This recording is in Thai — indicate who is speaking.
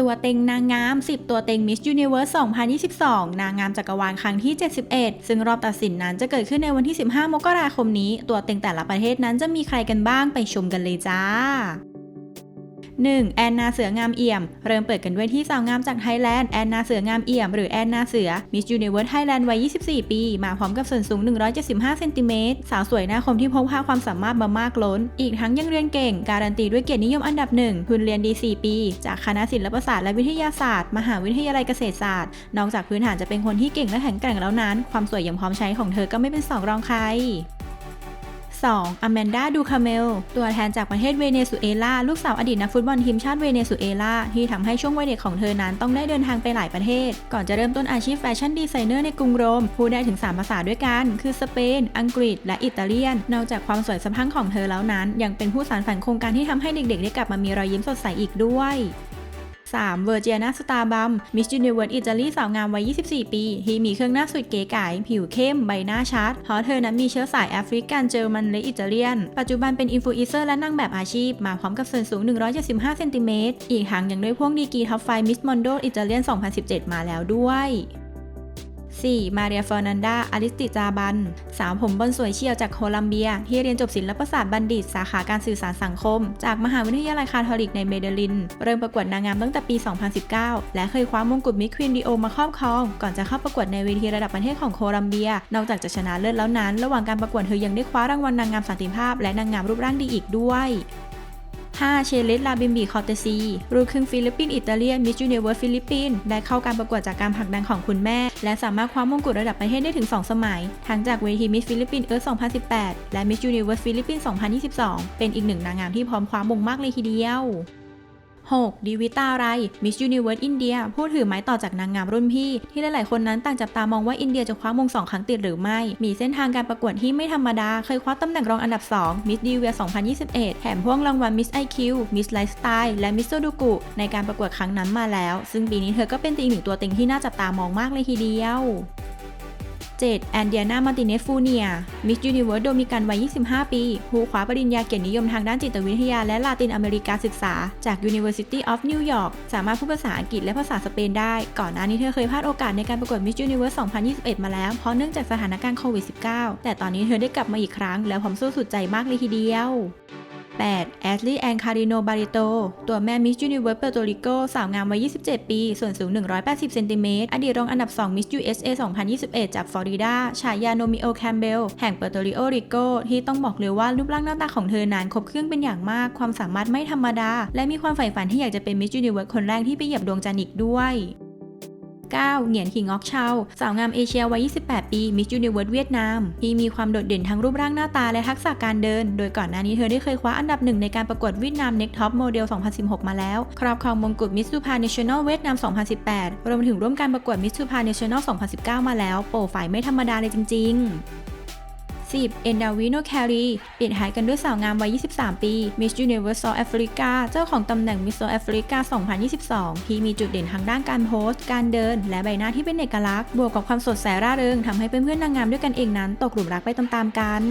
Speaker 1: ตัวเต็งนางงาม 10 ตัวเต็ง Miss Universe 2022 นางงามจักรวาลครั้งที่ 71 ซึ่งรอบตัดสินนั้นจะเกิดขึ้นในวันที่ 15 มกราคมนี้ ตัวเต็งแต่ละประเทศนั้นจะมีใครกันบ้างไปชมกันเลยจ้า 1. แอนนาเสืองามเอี่ยม เริ่มเปิดกันด้วยที่สาวงามจากไทยแลนด์ แอนนาเสืองามเอี่ยม หรือแอนนาเสือ มิสยูนิเวิร์สไทยแลนด์วัย 24 ปี มาพร้อมกับส่วนสูง 175 เซนติเมตร สาวสวยหน้าคมที่พกพาความสามารถมามากล้น อีกทั้งยังเรียนเก่ง การันตีด้วยเกียรตินิยมอันดับหนึ่งทุนเรียนดี 4 ปี จากคณะศิลปศาสตร์และวิทยาศาสตร์ มหาวิทยาลัยเกษตรศาสตร์ นอกจากพื้นฐานจะเป็นคนที่เก่งและแข็งแกร่งแล้วนั้น ความสวยยังพร้อมใช้ของเธอก็ไม่เป็นสองรองใคร 2. อแมนดาดูคาเมล ตัวแทนจากประเทศเวเนซุเอลา ลูกสาวอดีตนักฟุตบอลทีมชาติเวเนซุเอลา ที่ทำให้ช่วงวัยเด็กของเธอนั้นต้องได้เดินทางไปหลายประเทศ ก่อนจะเริ่มต้นอาชีพแฟชั่นดีไซเนอร์ในกรุงโรม พูดได้ถึง 3 ภาษาด้วยกัน คือสเปน อังกฤษ และอิตาเลียน นอกจากความสวยสะพรั่งของเธอแล้วนั้น ยังเป็นผู้สานฝันโครงการที่ทำให้เด็กๆ ได้กลับมามีรอยยิ้มสดใสอีกด้วย 3. เวอร์เจียนาสตาร์บัมมิส s u นิเวิร์อิตาลีสาวงามวัย 24 ปี ที่มีเครื่องหน้าสุดเก๋ไก๋ผิวเข้ม ใบหน้าชัด เพราะเธอนั้นมีเชื้อสายแอฟริกันเจอร์มันและอิตาเลียน ปัจจุบันเป็นอินฟลูเอนเซอร์และนางแบบอาชีพ มาพร้อมกับส่วนสูง 175 เซนติเมตร อีกหางยังได้พ่วงดีกีท็อปไฟมิสมอนโดอิตาเลียน 2017 มาแล้วด้วย 4. มาเรียเฟอร์นันดาอลิสติจาบัน สาวผมบนสวยเชียวจากโคลัมเบีย ที่เรียนจบศิลปศาสตร์บัณฑิต สาขาการสื่อสารสังคม จากมหาวิทยาลัยคาทอลิกในเมเดลิน เริ่มประกวดนางงามตั้งแต่ปี 2019 และเคยคว้ามงกุฎมิสควีนดีโอมาครอบครอง ก่อนจะเข้าประกวดในเวทีระดับประเทศของโคลัมเบีย นอกจากจะชนะเลิศแล้วนั้น ระหว่างการประกวดเธอยังได้คว้ารางวัลนางงามสันติภาพ และนางงามรูปร่างดีอีกด้วย 5. เชลิสลาบิมบีคอเตซีรูครึ่งฟิลิปปินส์อิตาเลียนมิสยูนิเวิร์สฟิลิปปินส์ได้เข้าการประกวดจากการผลักดันของคุณแม่ และสามารถคว้ามงกุฎระดับประเทศได้ถึง 2 สมัย ทั้งจากเวทีมิสฟิลิปปินส์เอิร์ธ2018 และมิสยูนิเวิร์สฟิลิปปินส์2022 เป็นอีกหนึ่งนางงามที่พร้อมคว้ามงมากเลยทีเดียว 6. ดิวิต้าไรมิสยูนิเวิร์สอินเดียผู้ถือไม้ต่อจากนางงามรุ่นพี่ ที่หลายๆคนนั้นต่างจับตามองว่าอินเดียจะคว้ามงสองครั้งติดหรือไม่ มีเส้นทางการประกวดที่ไม่ธรรมดา เคยคว้าตำแหน่งรองอันดับ 2 มิสดีเวีย 2021 แถมพ่วงรางวัลมิสไอคิวมิสไลฟ์สไตล์และมิสโซดูกุในการประกวดครั้งนั้นมาแล้ว ซึ่งปีนี้เธอก็เป็นอีหนึ่งตัวเต็งที่น่าจับตามองมากเลยทีเดียว 7. แอนเดียนามาติเนสฟูเนีย มิสยูนิเวิร์สโดมิกันวัย 25 ปี ผู้คว้าปริญญาเกียรตินิยมทางด้านจิตวิทยาและลาตินอเมริกาศึกษา จาก University of New York สามารถพูดภาษาอังกฤษและภาษาสเปนได้ ก่อนหน้านี้เธอเคยพลาดโอกาสในการประกวดมิสยูนิเวิร์ส2021 มาแล้ว เพราะเนื่องจากสถานการณ์โควิด -19 แต่ตอนนี้เธอได้กลับมาอีกครั้ง แล้วผมสู้สุดใจมากเลยทีเดียว 8. แอชลีย์แอนคาริโนบาริโต ตัวแม่มิสยูนิเวิร์สเปอร์โตริโกสาวงามวัย 27 ปี ส่วนสูง 180 เซนติเมตร อดีตรองอันดับ 2 มิส USA 2021 จากฟลอริดา ฉายาโนมิโอแคมเบล แห่งเปอร์โตริโอริโก ที่ต้องบอกเลยว่ารูปร่างหน้าตาของเธอนั้นครบเครื่องเป็นอย่างมาก ความสามารถไม่ธรรมดา และมีความใฝ่ฝันที่อยากจะเป็นมิสยูนิเวิร์สคนแรกที่ไปเหยียบดวงจันทร์อีกด้วย 9. เหงียนขิงออกเชาสาวงามเอเชียวัย 28 ปีมิสยูนิเวิร์สเวียดนาม ที่มีความโดดเด่นทั้งรูปร่างหน้าตาและทักษะการเดิน โดยก่อนหน้านี้เธอได้เคยคว้าอันดับหนึ่งในการประกวดเวียดนามเน็กท็อปโมเดล 2016 มาแล้ว ครอบครองมงกุฎมิสซูพาเนชั่นแนลเวียดนาม 2018 รวมถึงร่วมการประกวดมิสซูพาเนชั่นแนล 2019 มาแล้ว โปรไฟล์ไม่ธรรมดาเลยจริง ๆ 10. เอนดาวิโนแครีปิดหายกันด้วยสาวงามวัย 23 ปี Miss Universe South Africa เจ้าของตำแหน่ง Miss South Africa 2022 ที่มีจุดเด่นทางด้านการโพสต์ การเดิน และใบหน้าที่เป็นเอกลักษณ์ บวกกับความสดใสร่าเริงทำให้เพื่อนๆนางงามด้วยกันเองนั้น ตกหลุมรักไปตามๆกัน